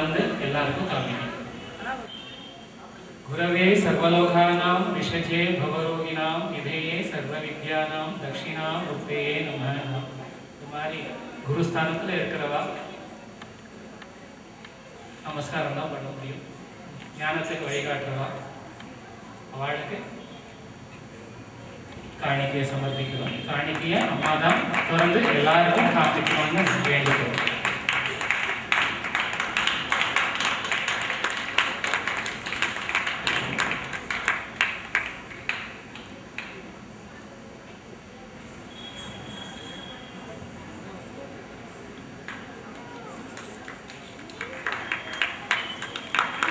தொடர்ந்து எல்லாருக்கும் காமிக்கணும் குரவே சர்வலோகானாம் விஷஜே பவரோகினாம் இதயே சர்வ வித்யானாம் தட்சிணா முக்தேயே நம இது மாதிரி குருஸ்தானத்தில் இருக்கிறவா நமஸ்காரம் தான் பண்ண முடியும் ஞானத்துக்கு வழிகாட்டுறவா அவளுக்கு காணிக்கையை சமர்ப்பிக்கிறோம் காணிக்கையை அம்மா தான் தொடர்ந்து எல்லாருக்கும் காமிக்கணும்னு வேண்டிக்கிறோம்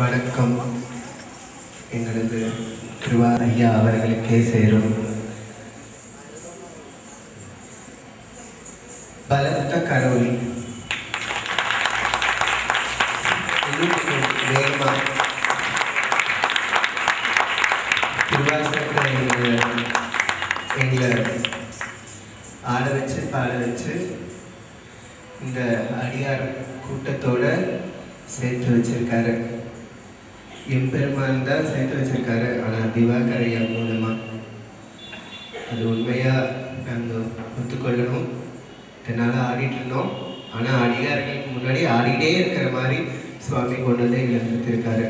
வணக்கம். எங்களது திருவார் ஐயா அவர்களுக்கே சேரும். பலத்த கடவுள். இன்னும் வேகமா திருவாசகத்தை எங்களை எங்களை ஆட வச்சு பாட வச்சு இந்த அடியார் கூட்டத்தோட சேர்த்து வச்சிருக்காரு. எம்பெருமான் தான் சேர்த்து வச்சிருக்காரு. ஆனால் திவாகரையா மூலமா. அது உண்மையா நாங்கள் ஒத்துக்கொள்ளணும். இதனால ஆடிட்டு இருந்தோம். ஆனால் அடியார்களுக்கு முன்னாடி ஆடிட்டே இருக்கிற மாதிரி சுவாமி கொண்டு வந்து எங்களை நிறுத்திருக்காரு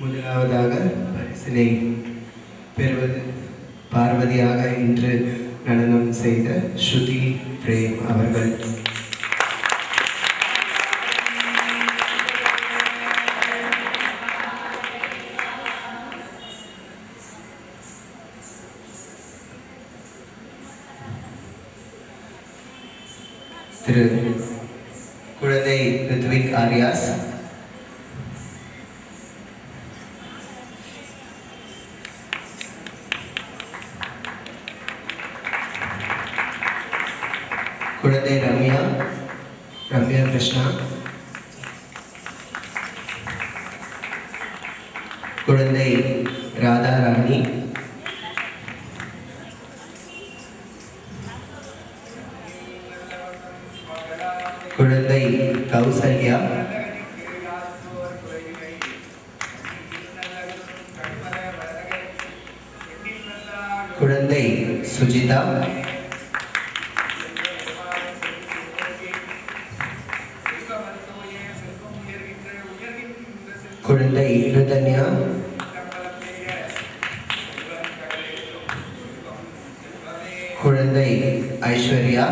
முதலாவதாக பரிசினை பெறுவது பார்வதியாக இன்று நடனம் செய்த ஸ்ருதி பிரேம் அவர்கள். குழந்தை ரித்விக் ஆரியாஸ் குழந்தை ரம்யா ரம்யா கிருஷ்ணா குழந்தை ராதா ராணி குழந்தை கௌசல்யா குழந்தை சுஜிதா குழந்தை ருதன்யா குழந்தை ஐஸ்வர்யா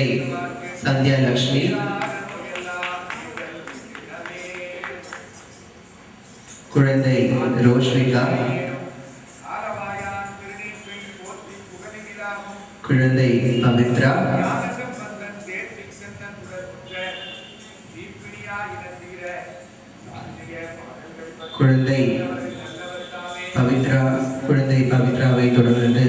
குழந்தை சந்தியா லக்ஷ்மி. குழந்தை ரோஷ்விகா குழந்தை பவித்ரா. குழந்தை பவித்ரா குழந்தை பவித்ராவை தொடர்ந்து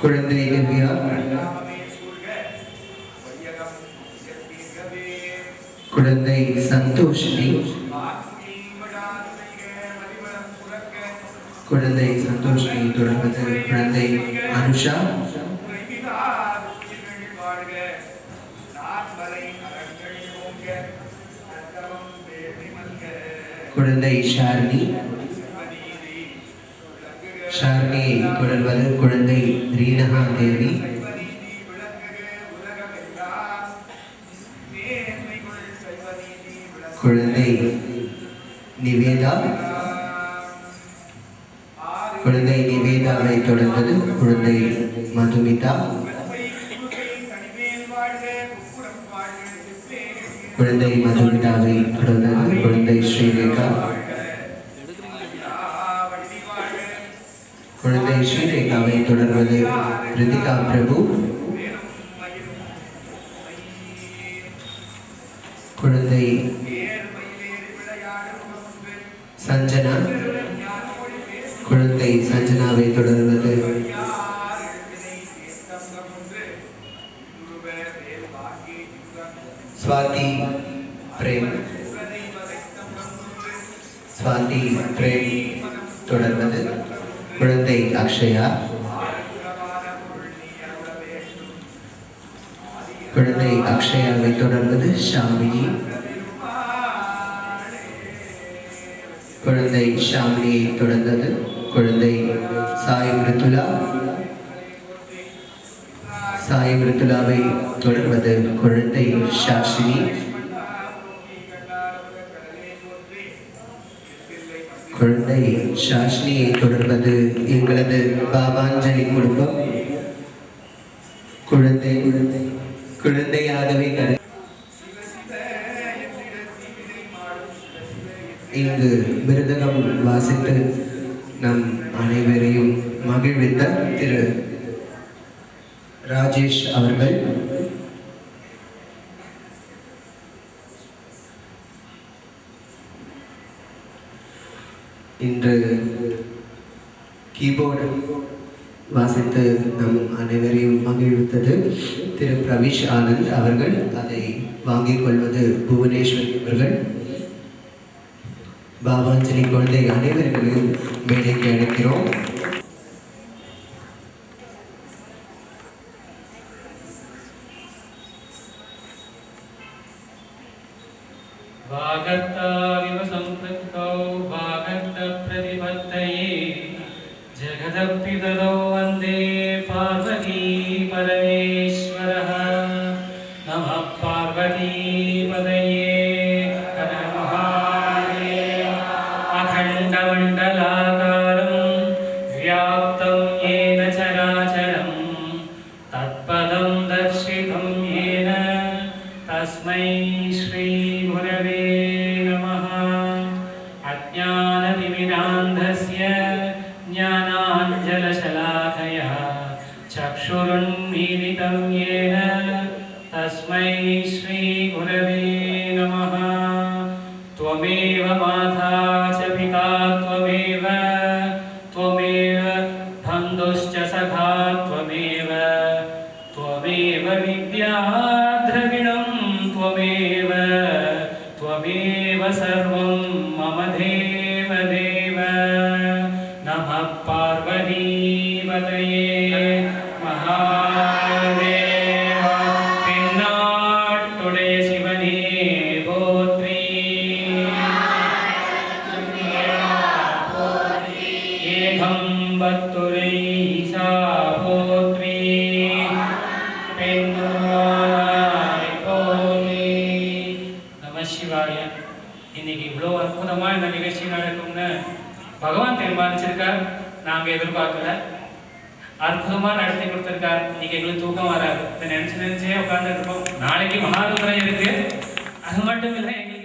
குழந்தை குழந்தை சந்தோஷினி. குழந்தை சந்தோஷினி தொடர்வது குழந்தை அனுஷா. குழந்தை ஷார்னி. ஷார்னியை தொடர்வது குழந்தை ரீனகா தேவி குழந்தை நிவேதா குழந்தை நிவேதாவை தொடர்ந்தது குழந்தை மதுமிதா குழந்தை மதுமிதாவை தொடர்ந்தது குழந்தை ஸ்ரீரேகா குழந்தை ஸ்ரீரேகாவை தொடர்வது ரிதிகா பிரபு. குழந்தை சஞ்சனா. குழந்தை சஞ்சனாவை தொடர்வது சுவாதி பிரேம். சுவாதி பிரேம் தொடர்வது குழந்தை அக்ஷயா. குழந்தை அக்ஷயாவை தொடர்வது ஷாமினி. குழந்தை ஷாமினியை தொடர்ந்தது குழந்தை சாய் மிருத்துலா சாய் மிருத்துலாவை தொடர்வது குழந்தை ஷாஷினி. குழந்தை ஷாஷினியை தொடர்வது எங்களது பாபாஞ்சலி குடும்பம். குழந்தை குழந்தையாகவே கரு இங்கு மிருதகம் வாசித்து நம் அனைவரையும் மகிழ்வித்த திரு ராஜேஷ் அவர்கள். இன்று கீபோர்டு வாசித்து நம் அனைவரையும் மகிழ்வித்தது. திரு. பிரவிஷ் ஆனந்த் அவர்கள் அதை வாங்கிக் கொள்வது புவனேஸ்வரி அவர்கள். பாபாஞ்சலி குழந்தை அனைவர்களையும் மேடைக்கு அழைக்கிறோம். ಜಗದಪ್ಪಿದರೋ ಒಂದೇ तस्मै श्रीगुरवे नमः। त्वमेव माता च पिता त्वमेव त्वमेव बन्धुश्च सखा त्वमेव। त्वमेव विद्याद्रविणं त्वमेव त्वमेव सर्वं சிவாய இன்னைக்கு இவ்வளோ அற்புதமாக இந்த நிகழ்ச்சி நடக்கும்னு பகவான் தீர்மானிச்சிருக்கார். நாங்க எதிர்பார்க்கல. அற்புதமா நடத்தி கொடுத்துருக்கார். இன்னைக்கு எங்களுக்கு தூக்கம் வராது. இதை நினைச்சு நினைச்சே உட்கார்ந்து இருக்கோம். நாளைக்கு மகாருத்ரம் இருக்கு. அது மட்டும் இல்லை எங்களுக்கு